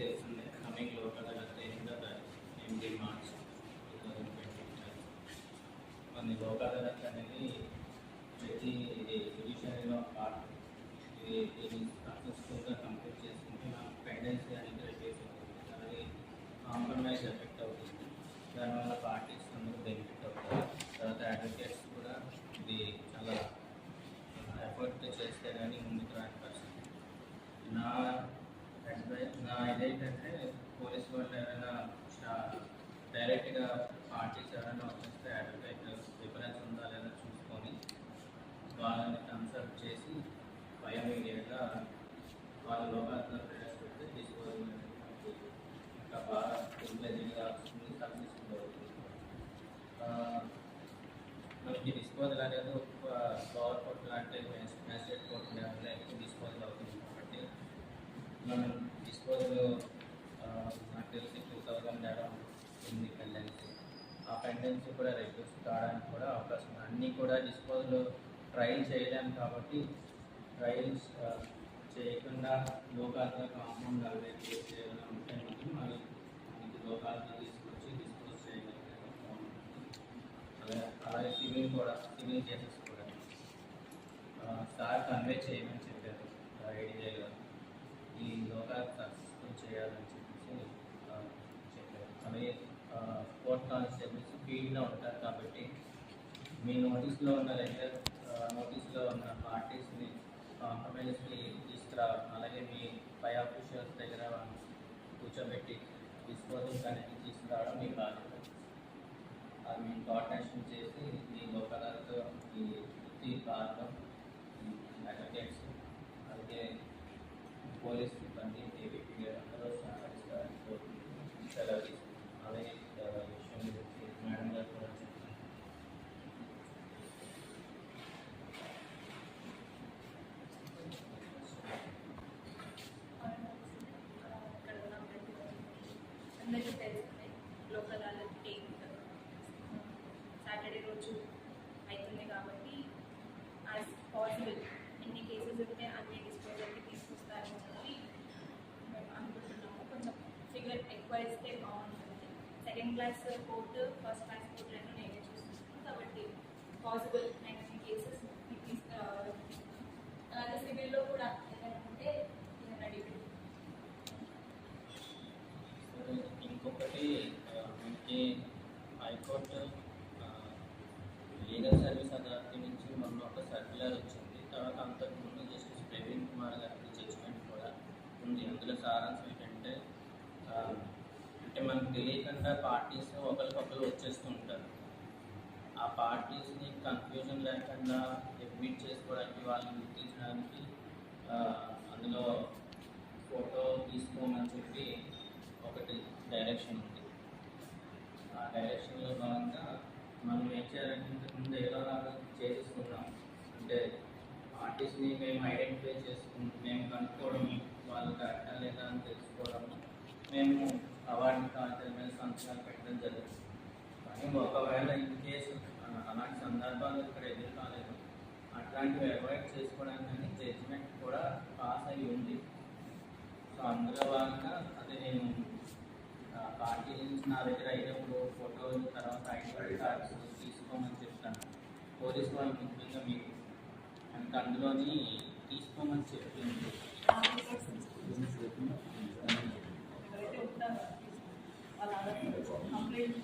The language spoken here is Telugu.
తెలిసిందే కమింగ్ లోకల్ అదాలత్ ఎనిమిదో తారీఖు ఎనిమిది మార్చ్ టూ థౌజండ్ ట్వంటీ కొన్ని లోక్ అదాలత్ అనేది ప్రతి జుడిషియరీలో పార్ట్ ఇది ఇది సక్సెస్ఫుల్గా కంప్లీట్ చేసుకుంటే నాకు పెండెన్సీ అనేది రిలీజ్ అవుతుంది అలాగే కాంప్రమైజ్ ఎఫెక్ట్ అవుతుంది. దానివల్ల పార్టీస్ అందరూ బెనిఫిట్ అవుతారు. తర్వాత అడ్వకేట్స్ కూడా ఇది చాలా ఎఫర్ట్ చేస్తే కానీ ముందుకు రాని పరిస్థితి నా అడ్వైస్ నా ఇదేంటంటే పోలీస్ వాళ్ళు ఏమైనా డైరెక్ట్గా పార్టీస్ ఎవరైనా వచ్చేస్తే అడ్వకేట్ రిఫరెన్స్ ఉందా లేదా చూసుకొని వాళ్ళని కన్సల్ట్ చేసి భయం ఇమీడియట్గా వాళ్ళ లోకాలను ప్రవేశపెడితే తీసుకోవాలి ఇంకా బాగా ఫుల్గా వస్తుంది సక్సెస్ఫుల్ అవుతుంది ఆ, మనకి డిస్పోజల్ అనేది ఒక పవర్ కోర్ట్ లాంటి మ్యాజిస్ట్రేట్ కోర్ట్ లెవెల్లో ఎక్కువ డిస్పోజల్ అవుతుంది కాబట్టి మనం డిస్పోజల్ నాకు తెలిసి టూ థౌజండ్ అరౌండ్ ఉంది పెండెన్సీ ఆ కూడా రెడ్యూస్ కావడానికి కూడా అవకాశం అన్నీ కూడా డిస్పోజల్ ట్రయల్ చేయలేము కాబట్టి ట్రయల్స్ చేయకుండా లోకాలతో కాంపౌండ్ అవి చేయాలని ఉంటే మాత్రం అవి మనకి లోకాలతో తీసుకొచ్చి డిస్పోజ్ చేయగలిగే అలాగే సివిల్ కూడా సివిల్ కేసెస్ కూడా. సార్ కన్వే చేయమని చెప్పారు ఐడియా గారు ఈ లోకాలు సక్సెస్ఫుల్ చేయాలని చెప్పేసి చెప్పారు. అలాగే స్పోర్ట్ కానిస్టేబుల్స్ ఫీల్డ్లో ఉంటారు కాబట్టి మీ నోటీస్లో ఉన్న లెటర్ నోటీస్లో ఉన్న పార్టీస్ని కాంప్రమైజ్కి తీసుకురావడం అలాగే మీ పై ఆఫీషియల్స్ దగ్గర కూర్చోబెట్టి డిస్పోజల్ అనేది తీసుకురావడం మీ బాధ్యత. అది మేము కోఆర్డినేషన్ చేసి మీ లోకలతో ఈ వృత్తి భాగం అడ్వకేట్స్ అలాగే పోలీస్ సిబ్బంది ఏవి అందరూ సహకరిస్తారని కోరుకుంటున్నాను సెలవు తీసుకుంటున్నాను అలాగే ఆ, విషయం గురించి మేడం గారు కూడా చెప్పారు ఇక్కడ ఉన్న ప్రతి అందరికీ తెలిసిందే లోకల్ వాళ్ళకి సాటర్డే రోజు అవుతుంది కాబట్టి యాజ్ పాసిబుల్ ఎన్ని కేసెస్ ఉంటే అన్ని డిస్పోజల్కి తీసుకొస్తారని చెప్పి మేము అనుకుంటున్నాము కొంచెం ఫిగర్ ఎక్కువ ఇస్తే బాగుంటుంది second class court first class court రెండు నేనే చూస్తున్నాను కాబట్టి పాసిబుల్ నేను ఈ కేసెస్ అలాగే సివిల్లో కూడా ఏదైనా ఉంటే నేను అడిగి సరే, ఇంకొకటి ఆ, మనకి హైకోర్టు ఆ, లీగల్ సర్వీస్ అథారిటీ నుంచి మొన్న ఒక సర్క్యులర్ వచ్చింది. తర్వాత అంతకుముందు జస్టిస్ ప్రవీణ్ కుమార్ గారి జడ్జిమెంట్ కూడా ఉంది. అందులో సారాంశం ఏంటంటే అంటే మనకు తెలియకుండా పార్టీస్ ఒకరికొకరు వచ్చేస్తూ ఉంటారు ఆ పార్టీస్ని కన్ఫ్యూజన్ లేకుండా అడ్మిట్ చేసుకోవడానికి వాళ్ళని గుర్తించడానికి అందులో ఫోటో తీసుకోమని చెప్పి ఒకటి డైరెక్షన్ ఉంది. ఆ డైరెక్షన్లో భాగంగా మనం ఏం చేయాలంటే ఇంతకుముందు ఏదోలాగా చేసేసుకున్నాం అంటే ఆర్టిస్ట్ని మేము ఐడెంటిఫై చేసుకుని మేము కనుక్కోవడం వాళ్ళు కరెక్టా లేదా అని తెలుసుకోవడం మేము అవార్డు కాగితాల మీద సంతకాలు పెట్టడం జరుగుతుంది. కానీ ఒకవేళ ఇన్ కేసు అలాంటి సందర్భాలు ఇక్కడ ఎదురు కాలేదు. అట్లాంటివి అవాయిడ్ చేసుకోవడానికి జడ్జిమెంట్ కూడా పాస్ అయి ఉంది. సో అందులో భాగంగా అదే నేను పార్టీ నుంచి నా దగ్గర అయినప్పుడు ఫోటోలు తర్వాత ఐడి కార్డు తీసుకోమని చెప్తాను పోలీస్ వాళ్ళు ముఖ్యంగా మీకు అంటే అందులోని తీసుకోమని చెప్తుంది కంప్లైంట్